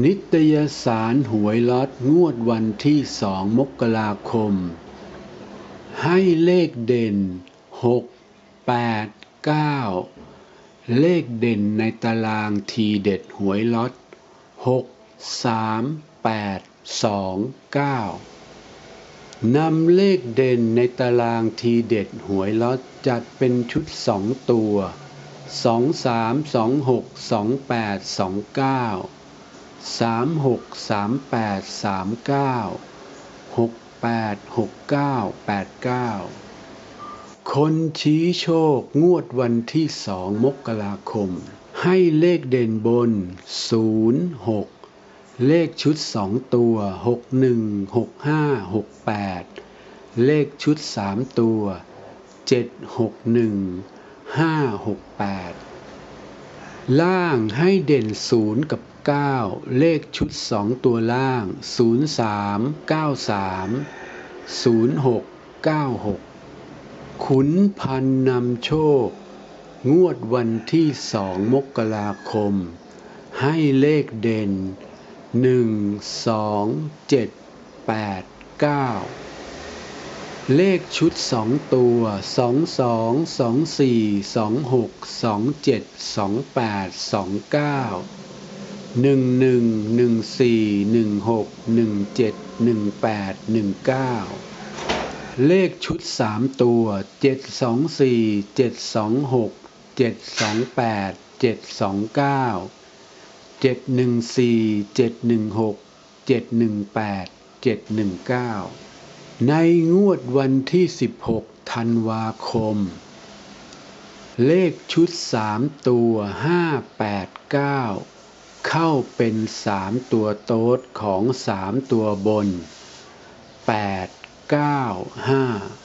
นิตยสารหวยล็อตงวดวันที่สองมกราคม ให้เลขเด่นหกแปดเก้าเลขเด่นในตารางทีเด็ดหวยล็อตหกสามแปดสองเก้านำเลขเด่นในตารางทีเด็ดหวยล็อตจัดเป็นชุดสองตัวสองสามสอ 363839 686989 คนชี้โชคงวดวันที่สองมกราคม ให้เลขเด่นบน 06 เลขชุดสองตัว 616568 เลขชุดสามตัว 761568 ล่างให้เด่นศูนย์กับเก้าเลขชุดสองตัวล่างศูนย์สามเก้าสามศูนย์หกเก้าหกขุนพันนำโชค งวดวันที่สองมกราคม ให้เลขเด่นหนึ่งสอง เลขชุดสองตัวสองสองสองสี่สองหกสองเจ็ดสองแปดสองเก้าหนึ่งหนึ่งหนึ่งสี่หนึ่งหกหนึ่งเจ็ดหนึ่งแปดหนึ่งเก้าเลขชุดสามตัวเจ็ดสองสี่เจ็ดสองหกเจ็ดสองแปดเจ็ดสองเก้าเจ็ดหนึ่งสี่เจ็ดหนึ่งหกเจ็ดหนึ่งแปดเจ็ดหนึ่งเก้า ในงวดวันที่ 16 ธันวาคม เลขชุด 3 ตัว 5 8 9 เข้าเป็น 3 ตัวโต๊ดของ 3 ตัวบน 8 9 5